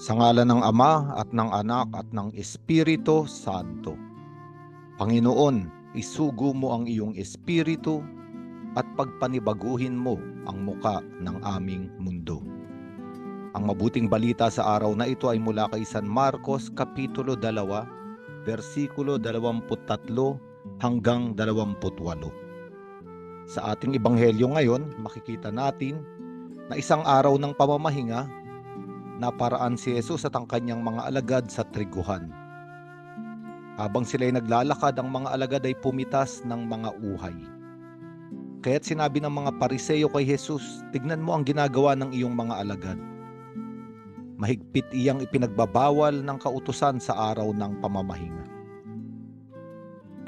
Sa ngala ng Ama at ng Anak at ng Espiritu Santo. Panginoon, isugo mo ang iyong espiritu at pagpanibaguhin mo ang muka ng aming mundo. Ang mabuting balita sa araw na ito ay mula kay San Marcos Kapitulo 2, versikulo 23 hanggang 28. Sa ating ebanghelyo ngayon, makikita natin na isang araw ng pamamahinga na paraan si Jesus at ang kanyang mga alagad sa triguhan. Habang sila'y naglalakad, ang mga alagad ay pumitas ng mga uhay. Kaya't sinabi ng mga pariseyo kay Jesus, tignan mo ang ginagawa ng iyong mga alagad. Mahigpit iyang ipinagbabawal ng kautusan sa araw ng pamamahinga.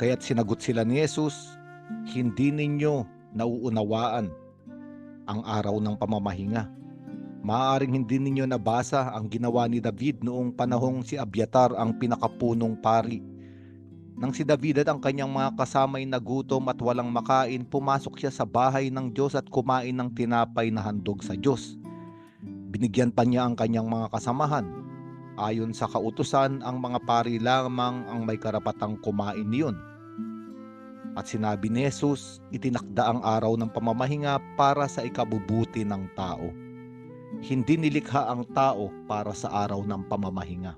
Kaya't sinagot sila ni Jesus, hindi ninyo nauunawaan ang araw ng pamamahinga. Maaaring hindi ninyo nabasa ang ginawa ni David noong panahong si Abiatar ang pinakapunong pari. Nang si David at ang kanyang mga kasamay nagutom at walang makain, pumasok siya sa bahay ng Diyos at kumain ng tinapay na handog sa Diyos. Binigyan pa niya ang kanyang mga kasamahan. Ayon sa kautusan, ang mga pari lamang ang may karapatang kumain niyon. At sinabi ni Jesus, itinakda ang araw ng pamamahinga para sa ikabubuti ng tao. Hindi nilikha ang tao para sa araw ng pamamahinga.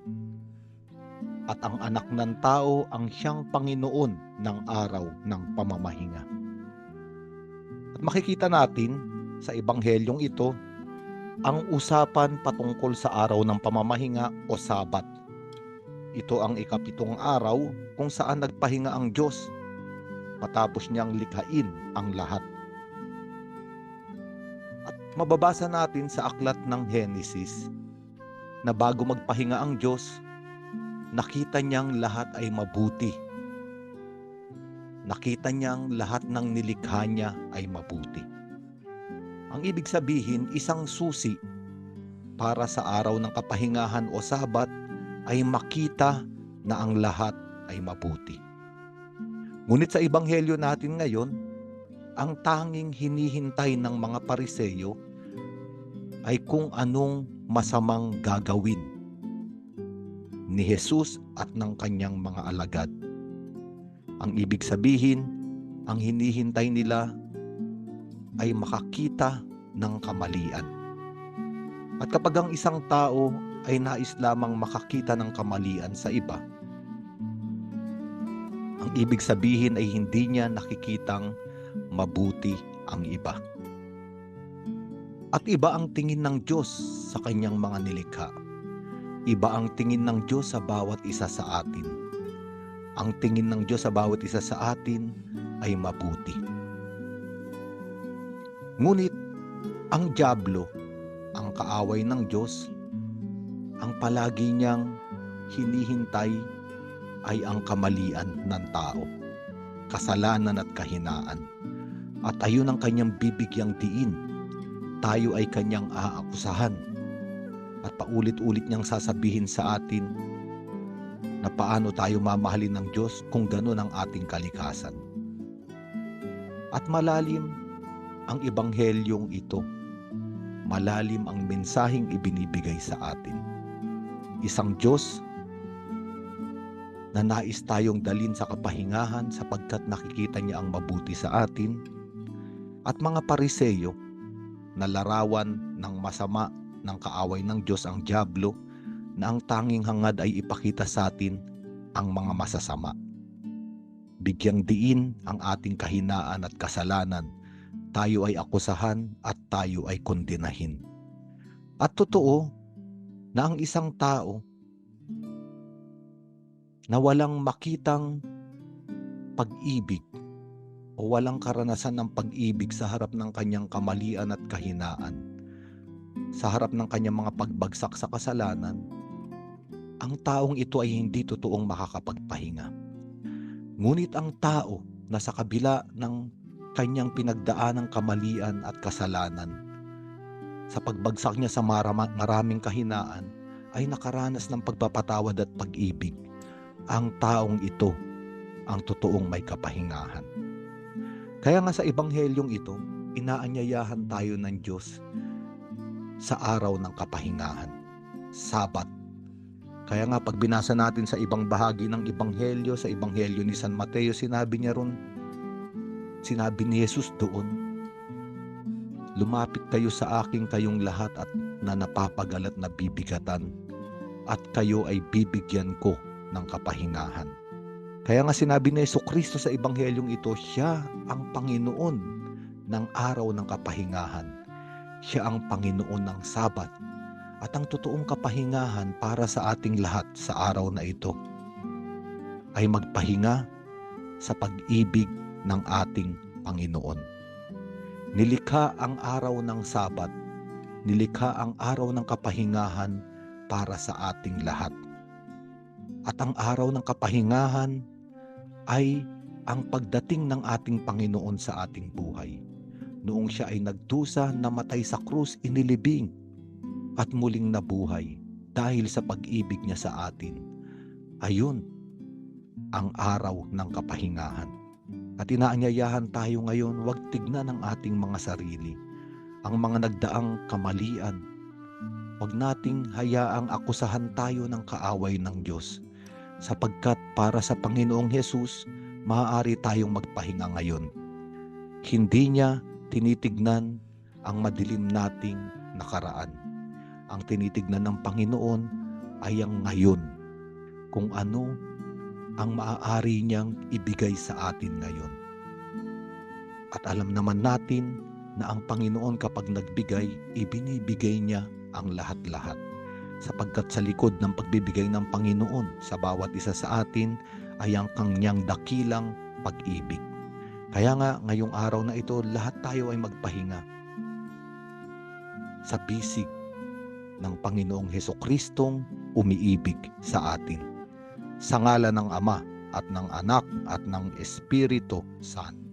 At ang anak ng tao ang siyang Panginoon ng araw ng pamamahinga. At makikita natin sa ebanghelyong ito ang usapan patungkol sa araw ng pamamahinga o sabat. Ito ang ikapitong araw kung saan nagpahinga ang Diyos matapos niyang likhain ang lahat. Mababasa natin sa aklat ng Henesis na bago magpahinga ang Diyos, nakita niyang lahat ay mabuti. Nakita niyang lahat ng nilikha niya ay mabuti. Ang ibig sabihin, isang susi para sa araw ng kapahingahan o sabat ay makita na ang lahat ay mabuti. Ngunit sa ebanghelyo natin ngayon, ang tanging hinihintay ng mga pariseyo ay kung anong masamang gagawin ni Jesus at ng kanyang mga alagad. Ang ibig sabihin, ang hinihintay nila ay makakita ng kamalian. At kapag ang isang tao ay nais lamang makakita ng kamalian sa iba, ang ibig sabihin ay hindi niya nakikitang mabuti ang iba. At iba ang tingin ng Diyos sa kanyang mga nilikha. Iba ang tingin ng Diyos sa bawat isa sa atin. Ang tingin ng Diyos sa bawat isa sa atin ay mabuti. Ngunit ang Diablo, ang kaaway ng Diyos, ang palagi niyang hinihintay ay ang kamalian ng tao, kasalanan at kahinaan. At ayun ang kanyang bibigyang diin. Tayo ay kanyang aakusahan. At paulit-ulit niyang sasabihin sa atin na paano tayo mamahalin ng Diyos kung ganun ang ating kalikasan. At malalim ang ebanghelyong ito. Malalim ang mensaheng ibinibigay sa atin. Isang Diyos na nais tayong dalin sa kapahingahan sapagkat nakikita niya ang mabuti sa atin at mga pariseyo na larawan ng masama ng kaaway ng Diyos ang Diablo na ang tanging hangad ay ipakita sa atin ang mga masasama. Bigyang diin ang ating kahinaan at kasalanan, tayo ay akusahan at tayo ay kondenahin. At totoo na ang isang tao na walang makitang pag-ibig o walang karanasan ng pag-ibig sa harap ng kanyang kamalian at kahinaan, sa harap ng kanyang mga pagbagsak sa kasalanan, ang taong ito ay hindi totoong makakapagpahinga. Ngunit ang tao na sa kabila ng kanyang pinagdaan ng kamalian at kasalanan, sa pagbagsak niya sa maraming kahinaan, ay nakaranas ng pagpapatawad at pag-ibig. Ang taong ito ang totoong may kapahingahan. Kaya nga sa ebanghelyong ito, inaanyayahan tayo ng Diyos sa araw ng kapahingahan. Sabat. Kaya nga pag binasa natin sa ibang bahagi ng Ebanghelyo, sa Ebanghelyo ni San Mateo, sinabi niya ron, sinabi ni Jesus doon, Lumapit kayo sa akin kayong lahat at na napapagalat na bibigatan at kayo ay bibigyan ko ng kapahingahan. Kaya nga sinabi ni Yeso Kristo sa Ebanghelyong ito, siya ang Panginoon ng araw ng kapahingahan. Siya ang Panginoon ng Sabat at ang totoong kapahingahan para sa ating lahat sa araw na ito ay magpahinga sa pag-ibig ng ating Panginoon. Nilikha ang araw ng Sabat, nilikha ang araw ng kapahingahan para sa ating lahat. At ang araw ng kapahingahan ay ang pagdating ng ating Panginoon sa ating buhay. Noong siya ay nagdusa, namatay sa krus, inilibing, at muling nabuhay dahil sa pag-ibig niya sa atin. Ayun ang araw ng kapahingahan. At inaanyayahan tayo ngayon, huwag tignan ang ating mga sarili, ang mga nagdaang kamalian. Huwag nating hayaang akusahan tayo ng kaaway ng Diyos sapagkat para sa Panginoong Hesus, maaari tayong magpahinga ngayon. Hindi niya tinitignan ang madilim nating nakaraan. Ang tinitignan ng Panginoon ay ang ngayon, kung ano ang maaari niyang ibigay sa atin ngayon. At alam naman natin na ang Panginoon kapag nagbigay, ibinibigay niya ang lahat-lahat. Sapagkat sa likod ng pagbibigay ng Panginoon sa bawat isa sa atin ay ang kanyang dakilang pag-ibig. Kaya nga ngayong araw na ito, lahat tayo ay magpahinga sa bisig ng Panginoong Heso Kristong umiibig sa atin. Sa ngala ng Ama at ng Anak at ng Espiritu Santo.